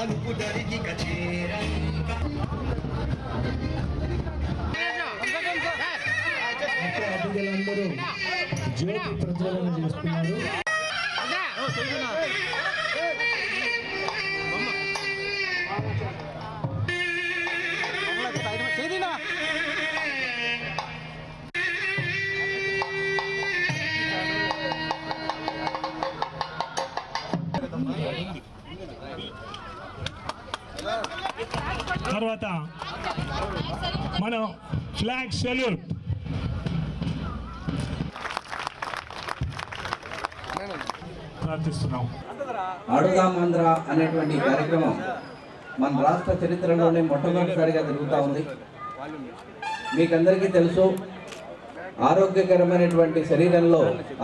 అనుపు దరికి అతిథులందరూ జ్యోతి ప్రజ్వలన చేస్తున్నారు. తర్వాత మనం ఫ్లాగ్ సెల్యూట్ ప్రార్థిస్తున్నాం. అడుగామాంధ్ర అనేటువంటి కార్యక్రమం మన రాష్ట్ర చరిత్రలోనే మొట్టమొదటిసారిగా జరుగుతూ ఉంది. మీకందరికీ తెలుసు ఆరోగ్యకరమైనటువంటి శరీరంలో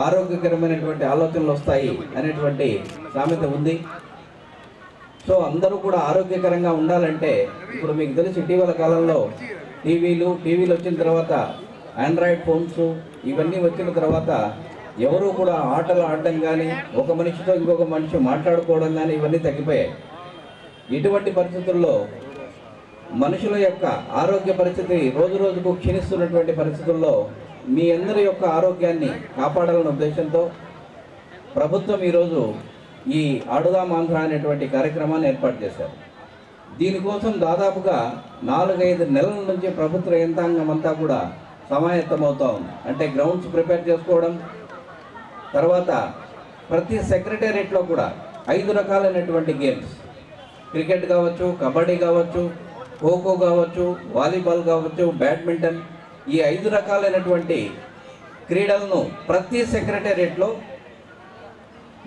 ఆరోగ్యకరమైనటువంటి ఆలోచనలు వస్తాయి అనేటువంటి సామెత ఉంది. సో అందరూ కూడా ఆరోగ్యకరంగా ఉండాలంటే ఇప్పుడు మీకు తెలిసి ఇటీవల కాలంలో టీవీలు టీవీలు వచ్చిన తర్వాత ఆండ్రాయిడ్ ఫోన్స్ ఇవన్నీ వచ్చిన తర్వాత ఎవరు కూడా ఆటలు ఆడడం కానీ ఒక మనిషితో ఇంకొక మనిషి మాట్లాడుకోవడం కానీ ఇవన్నీ తగ్గిపోయాయి. ఇటువంటి పరిస్థితుల్లో మనుషుల యొక్క ఆరోగ్య పరిస్థితి రోజు రోజుకు క్షీణిస్తున్నటువంటి పరిస్థితుల్లో మీ అందరి యొక్క ఆరోగ్యాన్ని కాపాడాలనే ఉద్దేశంతో ప్రభుత్వం ఈరోజు ఈ అడుదా మంత్ర అనేటువంటి కార్యక్రమాన్ని ఏర్పాటు చేశారు. దీనికోసం దాదాపుగా నాలుగైదు నెలల నుంచి ప్రభుత్వ యంత్రాంగం అంతా కూడా సమాయత్తమవుతూ ఉంది. అంటే గ్రౌండ్స్ ప్రిపేర్ చేసుకోవడం తర్వాత ప్రతి సెక్రటేరియట్లో కూడా ఐదు రకాలైనటువంటి గేమ్స్. క్రికెట్ కావచ్చు కబడ్డీ కావచ్చు ఖోఖో కావచ్చు వాలీబాల్ కావచ్చు బ్యాడ్మింటన్ ఈ ఐదు రకాలైనటువంటి క్రీడలను ప్రతి సెక్రటేరియట్లో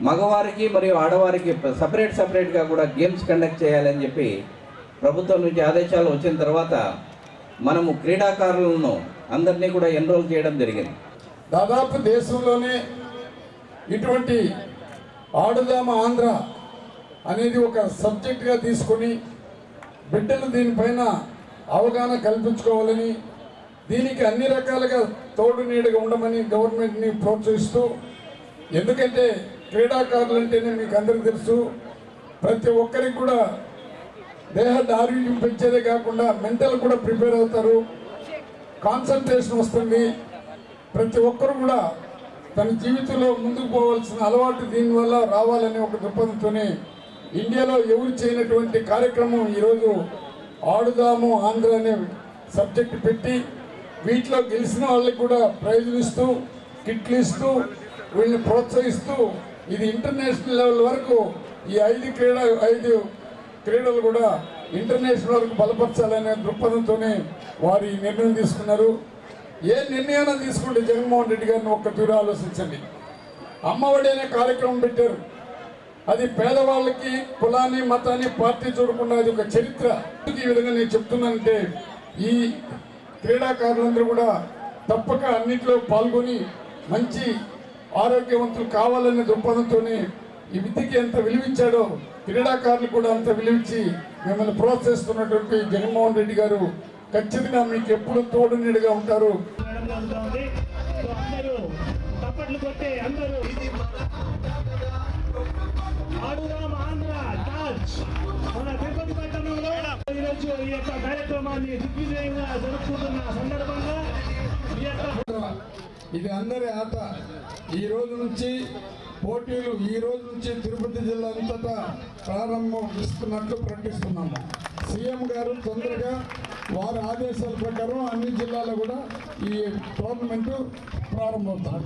మగవారికి మరియు ఆడవారికి సపరేట్ సపరేట్గా కూడా గేమ్స్ కండక్ట్ చేయాలని చెప్పి ప్రభుత్వం నుంచి ఆదేశాలు వచ్చిన తర్వాత మనము క్రీడాకారులను అందరినీ కూడా ఎన్రోల్ చేయడం జరిగింది. దాదాపు దేశంలోనే ఇటువంటి ఆడుదామ ఆంధ్ర అనేది ఒక సబ్జెక్ట్గా తీసుకొని బిడ్డలు దీనిపైన అవగాహన కల్పించుకోవాలని దీనికి అన్ని రకాలుగా తోడు నీడగా ఉండమని గవర్నమెంట్ని ప్రోత్సహిస్తూ ఎందుకంటే క్రీడాకారులు అంటేనే మీకు అందరికీ తెలుసు ప్రతి ఒక్కరికి కూడా దేహ ఆరోగ్యం పెంచేదే కాకుండా మెంటల్ కూడా ప్రిపేర్ అవుతారు కాన్సన్ట్రేషన్ వస్తుంది. ప్రతి ఒక్కరు కూడా తన జీవితంలో ముందుకు పోవాల్సిన అలవాటు దీనివల్ల రావాలనే ఒక దృక్పథంతోనే ఇండియాలో ఎవరు చేయనటువంటి కార్యక్రమం ఈరోజు ఆడుదాము ఆంధ్ర అనే సబ్జెక్ట్ పెట్టి వీటిలో గెలిచిన వాళ్ళకి కూడా ప్రైజులు ఇస్తూ కిట్లు ఇస్తూ వీళ్ళని ప్రోత్సహిస్తూ ఇది ఇంటర్నేషనల్ లెవెల్ వరకు ఈ ఐదు క్రీడ ఐదు క్రీడలు కూడా ఇంటర్నేషనల్ వరకు బలపరచాలనే దృక్పథంతోనే వారు ఈ నిర్ణయం తీసుకున్నారు. ఏ నిర్ణయాన్ని తీసుకుంటే జగన్మోహన్ రెడ్డి గారిని ఒక్క తీరు ఆలోచించండి. అమ్మఒడి అనే కార్యక్రమం పెట్టారు. అది పేదవాళ్ళకి కులాన్ని మతాన్ని పార్టీ చూడకుండా అది ఒక చరిత్ర. ఈ విధంగా నేను చెప్తున్నానంటే ఈ క్రీడాకారులందరూ కూడా తప్పక అన్నింటిలో పాల్గొని మంచి ఆరోగ్యవంతులు కావాలనే దృక్పథంతోనే ఈ విద్యకి ఎంత విలువించాడో క్రీడాకారులు కూడా అంత విలువించి మిమ్మల్ని ప్రోత్సహిస్తున్నటువంటి జగన్మోహన్ రెడ్డి గారు ఖచ్చితంగా మీకు ఎప్పుడు తోడు నీడుగా ఉంటారు మన తిరుపతి పట్టణంలో ఈరోజు ఈ యొక్క కార్యక్రమాన్ని దిగ్విజయంగా జరుపుకుంటున్న సందర్భంగా ఈ యొక్క ఇది అందరి ఆట. ఈ రోజు నుంచి పోటీలు ఈ రోజు నుంచి తిరుపతి జిల్లా అంతటా ప్రారంభం ఇస్తున్నట్లు ప్రకటిస్తున్నాము. సీఎం గారు తొందరగా వారి ఆదేశాల ప్రకారం అన్ని జిల్లాలో కూడా ఈ టోర్నమెంటు ప్రారంభమవుతారు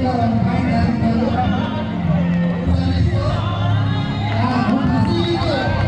Thank you.